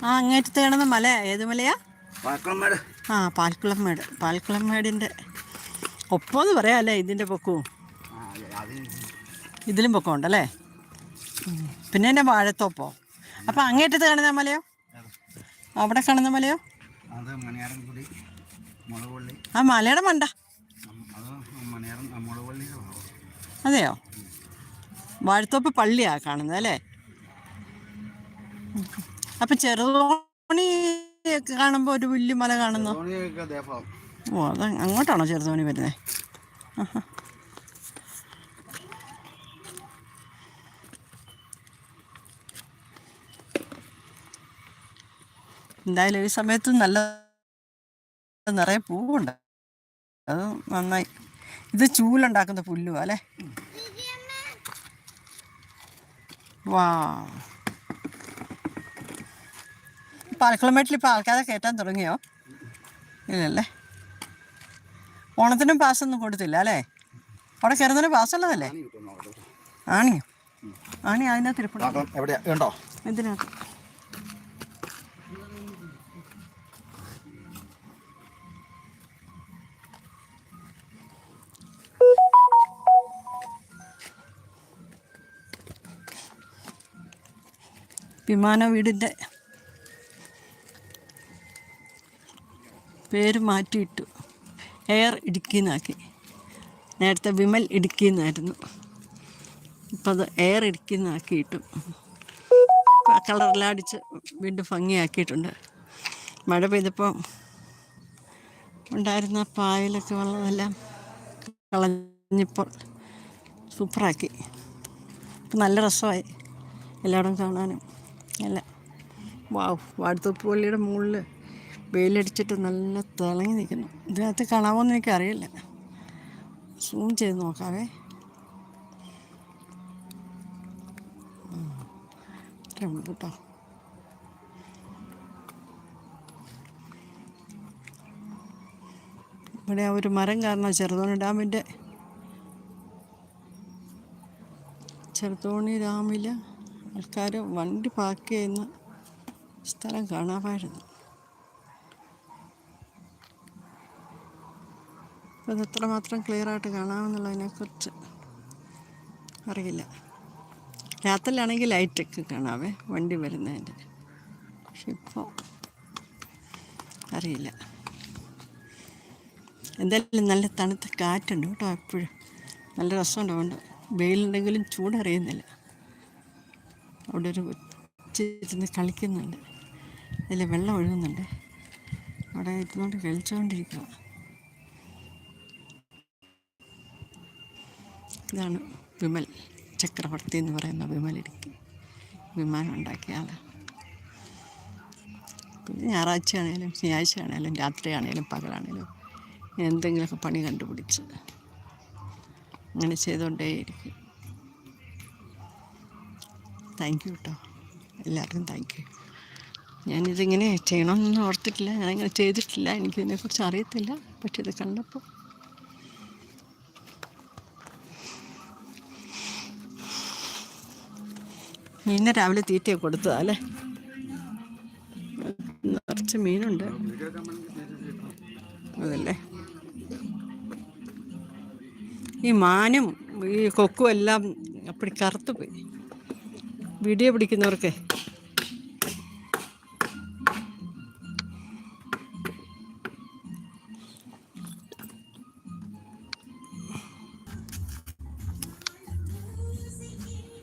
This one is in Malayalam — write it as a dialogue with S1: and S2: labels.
S1: ആ അങ്ങേറ്റത്ത് കാണുന്ന മല ഏത് മലയാ?
S2: പാക്കളന്മാര്
S1: ആ പാൽക്കുളം മേട് പാൽക്കുളം മേടിന്റെ ഒപ്പമെന്ന് പറയാമല്ലേ ഇതിന്റെ പൊക്കവും ഇതിലും പൊക്കം ഉണ്ടല്ലേ പിന്നെ എന്റെ വാഴത്തോപ്പോ? അപ്പോൾ അങ്ങേറ്റത്ത് കാണുന്ന മലയോ? അവിടെ കാണുന്ന മലയോ? ആ മലയുടെ മണ്ട. അതെയോ? വാഴത്തോപ്പ് പള്ളിയാ കാണുന്നത് അല്ലേ? അപ്പം ചെറുതോണി കാണുമ്പോ ഒരു വലിയ മല കാണുന്നു? ഓ അത് അങ്ങോട്ടാണോ ചെറുതോണി വരുന്നത് എന്തായാലും ഈ സമയത്ത് നല്ല നിറയെ പൂവുണ്ട്. അത് നന്നായി. ഇത് ചൂലുണ്ടാക്കുന്ന പുല്ലുവാ അല്ലേ? വാ. പാലക്കുളമേട്ടിൽ ഇപ്പോൾ ആൾക്കാരെ കയറ്റാൻ തുടങ്ങിയോ? ഇല്ലല്ലേ? ഓണത്തിനും പാസ്സൊന്നും കൊടുത്തില്ല അല്ലേ? അവിടെ കയറുന്നതിന് പാസ്സുള്ളതല്ലേ ആണിയോ? ആണി അതിനകത്ത്
S2: തിരുപ്പുണ്ടോ
S1: എന്തിനാ വിമാന വീടിന്റെ പേര് മാറ്റിയിട്ടു. എയർ ഇടുക്കി എന്നാക്കി നേരത്തെ വിമൽ ഇടുക്കി എന്നായിരുന്നു ഇപ്പം അത് എയർ ഇടുക്കിന്നാക്കിയിട്ടു. കളറെല്ലാം അടിച്ച് വീണ്ടും ഭംഗിയാക്കിയിട്ടുണ്ട്. മഴ പെയ്തപ്പോൾ ഉണ്ടായിരുന്ന പായലൊക്കെ വെള്ളമെല്ലാം കളഞ്ഞപ്പോൾ സൂപ്പറാക്കി. ഇപ്പം നല്ല രസമായി എല്ലായിടം കാണാനും. എല്ലാം വാവ് വാഴത്തോപ്പ് പള്ളിയുടെ മുകളിൽ വെയിലടിച്ചിട്ട് നല്ല തിളങ്ങി നിൽക്കുന്നു. ഇതിനകത്ത് കാണാമോന്ന് എനിക്കറിയില്ല. സൂം ചെയ്ത് നോക്കാവേ. കേട്ടോ. ഇവിടെ ആ ഒരു മരം കാരണം ചെറുതോണി ഡാമിന്റെ ചെറുതോണി ഡാമിൽ ആൾക്കാർ വണ്ടി പാർക്ക് ചെയ്യുന്ന സ്ഥലം കാണാമായിരുന്നു. അപ്പോൾ എത്രമാത്രം ക്ലിയറായിട്ട് കാണാമെന്നുള്ളതിനെക്കുറിച്ച് അറിയില്ല. രാത്രിയിലാണെങ്കിൽ ലൈറ്റൊക്കെ കാണാവേ വണ്ടി വരുന്നതിന്റെ. പക്ഷെ ഇപ്പോൾ അറിയില്ല. എന്തായാലും നല്ല തണുത്ത കാറ്റുണ്ട് കേട്ടോ എപ്പോഴും. നല്ല രസമുണ്ട് അതുകൊണ്ട് വെയിലുണ്ടെങ്കിലും ചൂടറിയുന്നില്ല. അവിടെ ഒരു ഇരുന്ന് കളിക്കുന്നുണ്ട്. അതിൽ വെള്ളം ഒഴുകുന്നുണ്ട്. അവിടെ ഇരുന്നുകൊണ്ട് കളിച്ചുകൊണ്ടിരിക്കുക ഇതാണ് വിമൽ ചക്രവർത്തി എന്ന് പറയുന്ന വിമൽ ഇടുക്കി. വിമാനം ഉണ്ടാക്കിയ ആൾ പിന്നെ ഞായറാഴ്ച ആണെങ്കിലും ശനിയാഴ്ച ആണെങ്കിലും രാത്രിയാണെങ്കിലും പകലാണെങ്കിലും എന്തെങ്കിലുമൊക്കെ പണി കണ്ടുപിടിച്ച് അങ്ങനെ ചെയ്തുകൊണ്ടേയിരിക്കും. താങ്ക് യു കേട്ടോ എല്ലാവർക്കും താങ്ക് യു ഞാനിതിങ്ങനെ ചെയ്യണമെന്നൊന്നും ഓർത്തിട്ടില്ല. ഞാനിങ്ങനെ ചെയ്തിട്ടില്ല. എനിക്കിതിനെക്കുറിച്ച് അറിയത്തില്ല. പക്ഷെ ഇത് കണ്ടപ്പോൾ മീനിനെ രാവിലെ തീറ്റ കൊടുത്തതാ അല്ലേ? നിറച്ച് മീനുണ്ട്. അതല്ലേ? ഈ മാനും ഈ കൊക്കും എല്ലാം അപ്പടി കറുത്തു പോയി വീഡിയോ പിടിക്കുന്നവർക്ക്.